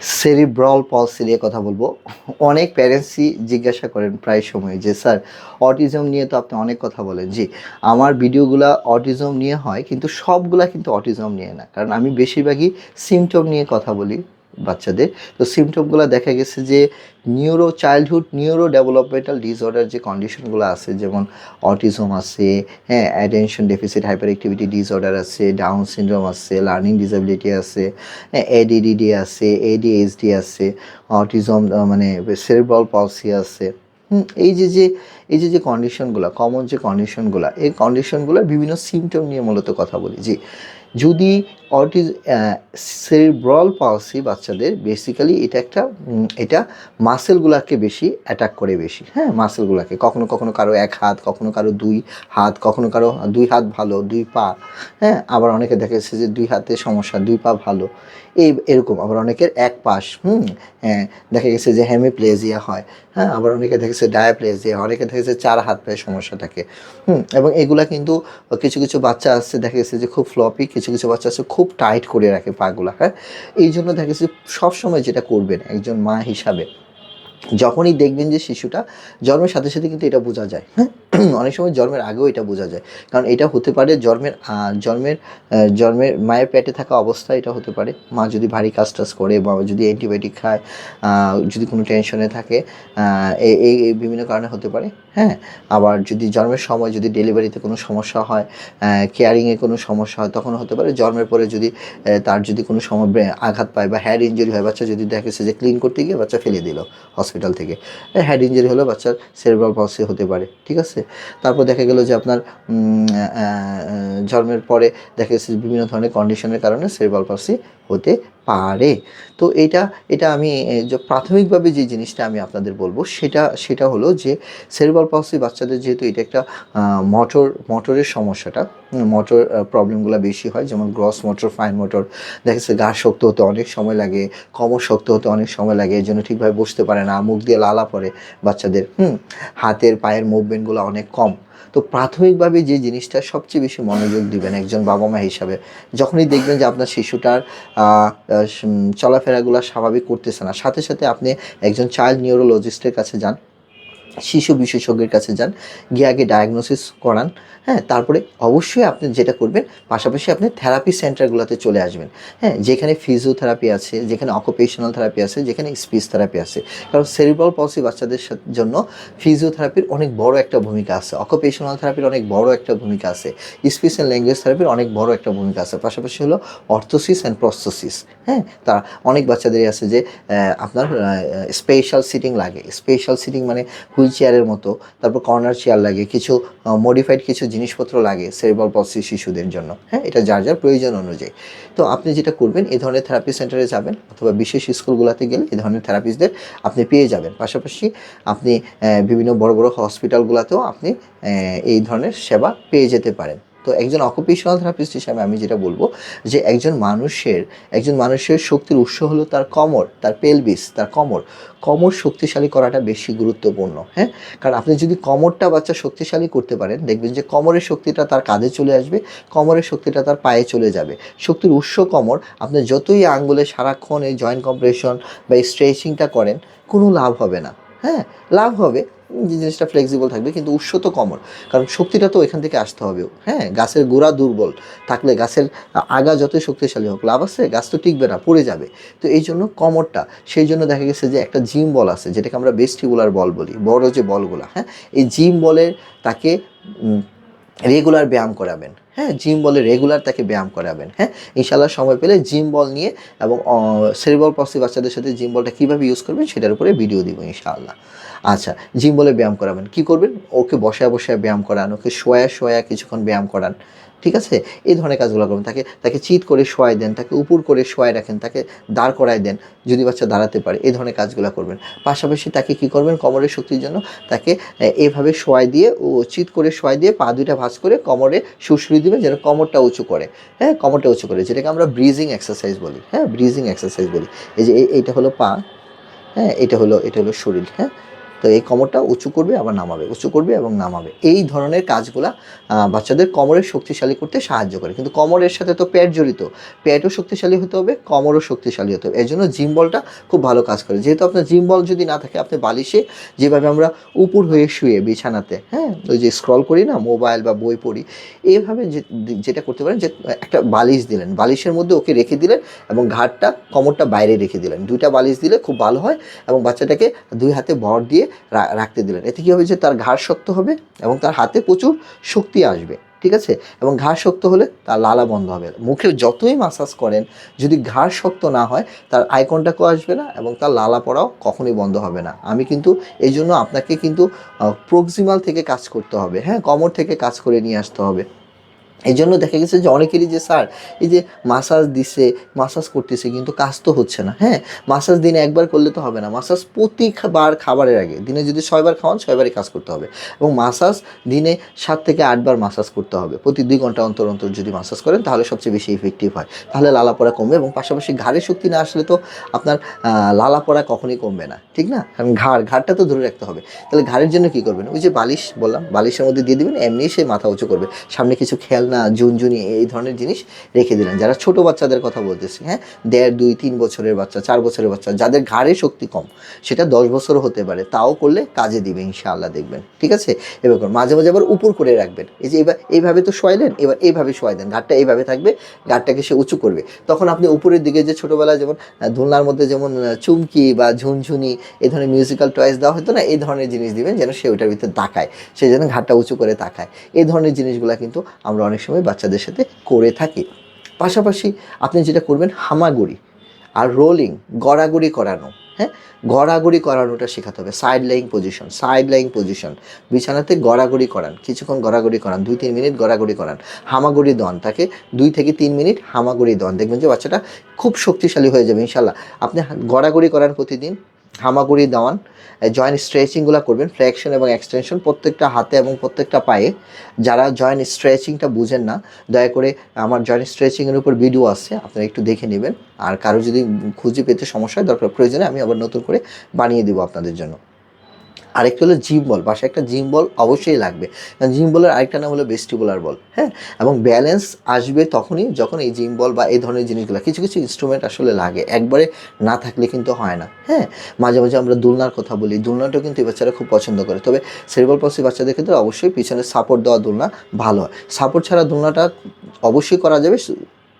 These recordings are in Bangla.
সেরিব্রল পলসি নিয়ে কথা বলব। অনেক প্যারেন্টসই জিজ্ঞাসা করেন প্রায় সময় যে, স্যার অটিজম নিয়ে তো আপনি অনেক কথা বলেন। জি, আমার ভিডিওগুলো অটিজম নিয়ে হয়, কিন্তু সবগুলা কিন্তু অটিজম নিয়ে না। কারণ আমি বেশিরভাগই সিমটম নিয়ে কথা বলি। বাচ্চাদের। তো সিমটমগুলো দেখা গেছে যে neuro childhood neuro developmental disorder যে কন্ডিশনগুলো আছে, যেমন অটিজম আছে হ্যাঁ attention deficit hyperactivity disorder আছে ডাউন সিনড্রোম আছে লার্নিং ডিসএবিলিটি আছে হ্যাঁ এডিডিডি আছে এডিএইচডি আছে অটিজম মানে সেরেব্রাল পলসি আছে। এই যে যে, এই যে যে কন্ডিশনগুলো কমন যে কন্ডিশনগুলো এই কন্ডিশনগুলো বিভিন্ন সিমটম নিয়ে মূলত কথা বলি। যে যদি অটিজ সেরিব্রল পালসি বাচ্চাদের বেসিক্যালি এটা একটা এটা মাসেলগুলোকে বেশি অ্যাটাক করে বেশি। হ্যাঁ মাসেলগুলোকে কখনো কখনো কারও এক হাত, কখনো কারও দুই হাত, কখনো কারও দুই হাত ভালো, দুই পা। হ্যাঁ আবার অনেকে দেখা যাচ্ছে যে দুই হাতে সমস্যা, দুই পা ভালো। এই এরকম। আবার অনেকের এক পাশ, হুম হ্যাঁ দেখা গেছে যে হেমিপ্লেজিয়া হয়। হ্যাঁ আবার অনেকে দেখা গেছে ডায়াপ্লেজিয়া অনেকে দেখা গেছে চার হাত পায়ে সমস্যা থাকে। হুম, এবং এগুলা কিন্তু কিছু কিছু বাচ্চা আছে, দেখা গেছে যে খুব ফ্লপি কিছু কিছু বাচ্চা আছে খুব টাইট করে রাখে পাগুলা হ্যাঁ এই জন্য দেখা সবসময় যেটা করবেন একজন মা হিসাবে যখনই দেখবেন যে শিশুটা জন্মের সাথে সাথে কিন্তু এটা বোঝা যায় হ্যাঁ? অনেক সময় জন্মের আগেও এটা বোঝা যায়। কারণ এটা হতে পারে জন্মের জন্মের জন্মের মায়ের পেটে থাকা অবস্থা এটা হতে পারে। মা যদি ভারী কাজ টাজ করে বা যদি অ্যান্টিবায়োটিক খায় যদি কোনো টেনশনে থাকে এই বিভিন্ন কারণে হতে পারে হ্যাঁ? আবার যদি জন্মের সময় যদি ডেলিভারিতে কোনো সমস্যা হয় কেয়ারিংয়ে কোনো সমস্যা হয় তখন হতে পারে। জন্মের পরে যদি তার যদি কোনো সময় আঘাত পায় বা হ্যাড ইঞ্জুরি হয়, বাচ্চা যদি দেখেছে যে ক্লিন করতে গিয়ে বাচ্চা ফেলে দিল হসপিটাল থেকে। হ্যাড ইঞ্জুরি হলেও বাচ্চার সেরেব্রাল পলসি হতে পারে, ঠিক আছে? তারপর দেখা গেল যে আপনার জন্মের পরে দেখা গেছে বিভিন্ন ধরনের কন্ডিশনের কারণে সেরেব্রাল পলসি হতে পারে। তো এটা এটা আমি প্রাথমিকভাবে যে জিনিসটা আমি আপনাদের বলব, সেটা সেটা হলো যে সেরেব্রাল পলসি বাচ্চাদের যেহেতু এটা একটা মোটর মোটরের সমস্যাটা মোটর প্রবলেমগুলো বেশি হয়, যেমন গ্রস মোটর ফাইন মোটর দেখা যাচ্ছে গা শক্ত হতে অনেক সময় লাগে, কমর শক্ত হতে অনেক সময় লাগে এই জন্য ঠিকভাবে বসতে পারে না, মুখ দিয়ে লালা পড়ে বাচ্চাদের, হুম, হাতের পায়ের মুভমেন্টগুলো অনেক কম। তো প্রাথমিকভাবে যে জিনিসটা সবচেয়ে বেশি মনোযোগ দিবেন একজন বাবা মা হিসাবে, যখনই দেখবেন যে আপনার শিশুটার চলাফেরাগুলো স্বাভাবিক করতেছে না, সাথে সাথে আপনি একজন চাইল্ড নিউরোলজিস্টের কাছে যান। শিশু বিশেষজ্ঞের কাছে যান, গিয়ে আগে ডায়াগনোসিস করান হ্যাঁ তারপরে অবশ্যই আপনি যেটা করবেন, পাশাপাশি আপনি থেরাপি সেন্টারগুলোতে চলে আসবেন। হ্যাঁ যেখানে ফিজিওথেরাপি আছে, যেখানে অকুপেশনাল থেরাপি আছে, যেখানে স্পিচ থেরাপি আছে। কারণ সেরিব্রাল পলসি বাচ্চাদের জন্য ফিজিওথেরাপির অনেক বড় একটা ভূমিকা আছে অকুপেশনাল থেরাপির অনেক বড় একটা ভূমিকা আছে স্পিচ অ্যান্ড ল্যাঙ্গুয়েজ থেরাপির অনেক বড় একটা ভূমিকা আছে। পাশাপাশি হলো অর্থোসিস অ্যান্ড প্রস্তোসিস হ্যাঁ তা অনেক বাচ্চাদেরই আছে যে আপনার স্পেশাল সিটিং লাগে। স্পেশাল সিটিং মানে হুইল চেয়ারের মতো, তারপর কর্নার চেয়ার লাগে, কিছু মডিফাইড কিছু জিনিসপত্র লাগে সেরিবল পলসি শিশুদের জন্য হ্যাঁ? এটা যার যার প্রয়োজন অনুযায়ী। তো আপনি যেটা করবেন এই ধরনের থেরাপি সেন্টারে যাবেন, অথবা বিশেষ স্কুলগুলোতে গেলে এই ধরনের থেরাপিস্টদের আপনি পেয়ে যাবেন। পাশাপাশি আপনি বিভিন্ন বড় বড় হসপিটালগুলোতেও আপনি এই ধরনের সেবা পেয়ে যেতে পারেন। তো একজন অকুপেশনাল থেরাপিস্ট হিসাবে আমি যেটা বলব যে একজন মানুষের একজন মানুষের শক্তির উৎস হলো তার কমর, তার পেলভিস তার কমর। কমর শক্তিশালী করাটা বেশি গুরুত্বপূর্ণ হ্যাঁ? কারণ আপনি যদি কমরটা বাচ্চা শক্তিশালী করতে পারেন, দেখবেন যে কমরের শক্তিটা তার কাঁধে চলে আসবে, কমরের শক্তিটা তার পায়ে চলে যাবে। শক্তির উৎস কমর, আপনি যতই আঙ্গুলে সারাক্ষণ এই জয়েন্ট কম্প্রেশন বা স্ট্রেচিংটা করেন, কোনো লাভ হবে না। হ্যাঁ লাভ হবে। যে জিনিসটা ফ্লেক্সিবল থাকবে, কিন্তু উৎস তো কমর কারণ শক্তিটা তো এখান থেকে আসতে হবে। হ্যাঁ গাছের গোড়া দুর্বল। থাকলে গাছের আগা যতই শক্তিশালী হোক, লাভ আছে, গাছ তো টিকবে না, পড়ে যাবে। তো এই জন্য কমরটা সেই জন্য দেখা গেছে যে একটা জিম বল আছে, যেটাকে আমরা বেস্টিগুলার বল বলি, বড় যে বলগুলা হ্যাঁ? এই জিম বলের তাকে রেগুলার ব্যায়াম করাবেন। হ্যাঁ জিম বলে রেগুলার তাকে ব্যায়াম করাবেন হ্যাঁ? ইনশাল্লাহ সময় পেলে জিম বল নিয়ে এবং সেরিবল পসি বাচ্চাদের সাথে জিম বলটা কীভাবে ইউজ করবেন সেটার উপরে ভিডিও দিব ইনশাআল্লাহ। আচ্ছা জিম বলে ব্যায়াম করাবেন, কি করবেন? ওকে বসায় বসায় ব্যায়াম করান, ওকে শোয়া শোয়া কিছুক্ষণ ব্যায়াম করান ঠিক আছে? এই ধরনের কাজগুলো করবেন তাকে তাকে চিৎ করে শোয়াই দেন, তাকে উপর করে শোয়াই রাখেন, তাকে দাঁড় করায় দেন, যদি বাচ্চা দাঁড়াতে পারে, এই ধরনের কাজগুলো করবেন। পাশাপাশি তাকে কি করবেন? কোমরের শক্তির জন্য তাকে এভাবে শোয়াই দিয়ে, ও চিৎ করে শোয়াই দিয়ে পা দুইটা ভাঁজ করে কোমরে সুশ্রী দিবেন, যেন কোমরটা উঁচু করে। হ্যাঁ কোমরটা উঁচু করে, যেটাকে আমরা ব্রিজিং এক্সারসাইজ বলি। হ্যাঁ ব্রিজিং এক্সারসাইজ বলি। এই যে, এই- এইটা হলো পা। হ্যাঁ এটা হলো এটা হলো শরীর। হ্যাঁ তো এই কোমরটা উঁচু করবে, আবার নামাবে। উঁচু করবে এবং নামাবে। এই ধরনের কাজগুলা বাচ্চাদের কোমরের শক্তিশালী করতে সাহায্য করে। কিন্তু কোমরের সাথে তো প্যাট জড়িত। প্যাটও শক্তিশালী হতে হবে, কোমরও শক্তিশালী হতে হবে। এর জন্য জিম বলটা খুব ভালো কাজ করে। যেহেতু আপনার জিম বল যদি না থাকে, আপনি বালিশে যেভাবে আমরা উপর হয়ে শুয়ে বিছানাতে হ্যাঁ ওই যে স্ক্রল করি না, মোবাইল বা বই পড়ি এইভাবে যেটা করতে পারেন যে, একটা বালিশ দিলেন। বালিশের মধ্যে ওকে রেখে দিলেন এবং ঘাটটা, কোমরটা বাইরে রেখে দিলেন। দুইটা বালিশ দিলে খুব ভালো হয় এবং বাচ্চাটাকে দুই হাতে ভর দিয়ে রাখতে দিলেন। এতে কী হবে যে তার ঘাড় শক্ত হবে এবং তার হাতে প্রচুর শক্তি আসবে, ঠিক আছে? এবং ঘাড় শক্ত হলে তার লালা বন্ধ হবে। মুখে যতই মাসাজ করেন, যদি ঘাড় শক্ত না হয়, তার আই কন্ট্যাক্টও আসবে না এবং তার লালা পড়াও কখনোই বন্ধ হবে না। আমি কিন্তু এই জন্য আপনাকে কিন্তু প্রক্সিমাল থেকে কাজ করতে হবে হ্যাঁ? কমর থেকে কাজ করে নিয়ে আসতে হবে। এই জন্য দেখা গেছে যে অনেকেরই যে, স্যার, এই যে মাসাজ দিছে মাসাজ করতেছে, কিন্তু কাজ তো হচ্ছে না। হ্যাঁ মাসাজ দিনে একবার করলে তো হবে না। মাসাজ প্রতিবার খাবারের আগে। দিনে যদি ছয়বার খাওয়ান, ছয়বারই কাজ করতে হবে। এবং মাসাজ দিনে সাত থেকে আটবার মাসাজ করতে হবে। প্রতি দুই ঘণ্টা অন্তর অন্তর যদি মাসাজ করেন, তাহলে সবচেয়ে বেশি ইফেক্টিভ হয়। তাহলে লালা পড়া কমবে এবং পাশাপাশি ঘাড়ের শক্তি না আসলে তো আপনার লালা পড়া কখনই কমবে না। ঠিক না? কারণ ঘাড়, ঘাড়টা তো ধরে রাখতে হবে। তাহলে ঘাড়ের জন্য কি করবেন? ওই যে বালিশ বললাম, বালিশের মধ্যে দিয়ে দিবেন, এমনি সে মাথা উঁচু করবে। সামনে কিছু খেলনা ঝুনঝুনি এই ধরনের জিনিস রেখে দিলেন। যারা ছোট বাচ্চাদের কথা বলতেছি হ্যাঁ দেড় দুই তিন বছরের বাচ্চা চার বছরের বাচ্চা যাদের ঘাড়ে শক্তি কম সেটা দশ বছরও হতে পারে তাও করলে কাজে দিবে ইনশাআল্লাহ দেখবেন ঠিক আছে? এবার। মাঝে মাঝে আবার উপর করে রাখবেন এই যে এবার এইভাবে তো শোয়াইলেন এবার এইভাবে শোয়াই দেন ঘাটটা এইভাবে থাকবে ঘাটটাকে সে উঁচু করবে। তখন আপনি উপরের দিকে যে ছোটোবেলায় যেমন আহ, দোলনার মধ্যে যেমন চুমকি বা ঝুনঝুনি এই ধরনের মিউজিক্যাল টয়েস দেওয়া হতো না এই ধরনের জিনিস দিবেন যেন সে ওটার ভিতরে তাকায় সে যেন ঘাটটা উঁচু করে তাকায়। এই ধরনের জিনিসগুলো কিন্তু আমরা অনেক সময় বাচ্চাদের সাথে করে থাকি। পাশাপাশি আপনি যেটা করবেন, হামাগুড়ি আর রোলিং গড়াগড়ি করানো হ্যাঁ? গড়াগড়ি করানোটা শেখাতে হবে। Side lying position side lying position বিছানাতে গড়াগড়ি করান, কিছুক্ষণ গড়াগড়ি করান দুই তিন মিনিট গড়াগড়ি করান। হামাগুড়ি দন, তাকে দুই থেকে তিন মিনিট হামাগুড়ি দন। দেখবেন যে বাচ্চাটা খুব শক্তিশালী হয়ে যাবে, ইনশাল্লাহ। আপনি গড়াগড়ি করান প্রতিদিন হামাগুড়ি, দেওয়ান জয়েন্ট স্ট্রেচিংগুলো করবেন ফ্লেকশন এবং এক্সটেনশন প্রত্যেকটা হাতে এবং প্রত্যেকটা পায়ে। যারা জয়েন্ট স্ট্রেচিংটা বুঝেন না, দয়া করে আমার জয়েন্ট স্ট্রেচিংয়ের উপর ভিডিও আছে, আপনারা একটু দেখে নেবেন। আর কারও যদি খুঁজে পেতে সমস্যা হয়, দরকার প্রয়োজনে আমি আবার নতুন করে বানিয়ে দেবো আপনাদের জন্য। আরেকটা হলো জিম বল, বাসায় একটা জিম বল অবশ্যই লাগবে। কারণ জিম বলের আরেকটা নাম হলো বেস্টিবুলার বল হ্যাঁ? এবং ব্যালেন্স আসবে তখনই যখন এই জিম বল বা এই ধরনের জিনিসগুলো, কিছু কিছু ইনস্ট্রুমেন্ট আসলে লাগে, একবারে না থাকলে কিন্তু হয় না হ্যাঁ? মাঝে মাঝে আমরা দুলনার কথা বলি, দুলনাটাও কিন্তু এই বাচ্চারা খুব পছন্দ করে। তবে সেরিবাল পসি বাচ্চাদের ক্ষেত্রে অবশ্যই পিছনে সাপোর্ট দেওয়া দোলনা ভালো হয়। সাপোর্ট ছাড়া দোলনাটা অবশ্যই করা যাবে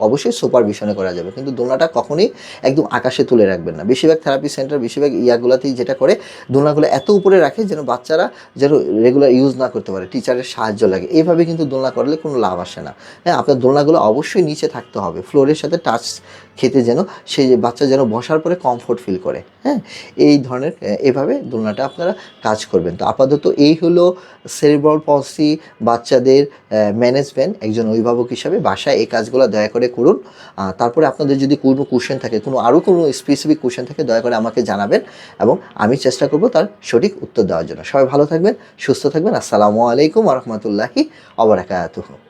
অবশ্যই সুপারভিশনে করা যাবে। কিন্তু দোলনাটা কখনোই একদম আকাশে তুলে রাখবেন না। বেশিরভাগ থেরাপি সেন্টার বেশিরভাগ ইয়াগুলাতেই যেটা করে, দোলনাগুলো এত উপরে রাখে যেন বাচ্চারা যেন রেগুলার ইউজ না করতে পারে টিচারের সাহায্য লাগে। এইভাবে কিন্তু দোলনা করলে কোনো লাভ আসে না। হ্যাঁ আপনার দোলনাগুলো অবশ্যই নিচে থাকতে হবে। ফ্লোরের সাথে টাচ খেতে যেন সেই বাচ্চা যেন বসার পরে কমফোর্ট ফিল করে। হ্যাঁ এই ধরনের এভাবে দোলনাটা আপনারা কাজ করবেন। তো আপাতত এই হলো সেরিব্রাল পলসি বাচ্চাদের ম্যানেজমেন্ট একজন অভিভাবক হিসাবে বাসায় এই কাজগুলো দয়া করে করুন। আহ, তারপরে আপনাদের যদি কোনো কোশ্চেন থাকে কোনো আরও কোনো স্পেসিফিক কোশ্চেন থাকে দয়া করে আমাকে জানাবেন এবং আমি চেষ্টা করব তার সঠিক উত্তর দেওয়ার জন্য। সবাই ভালো থাকবেন সুস্থ থাকবেন। আসসালামু আলাইকুম রহমতুল্লাহি অবরাকাতুহ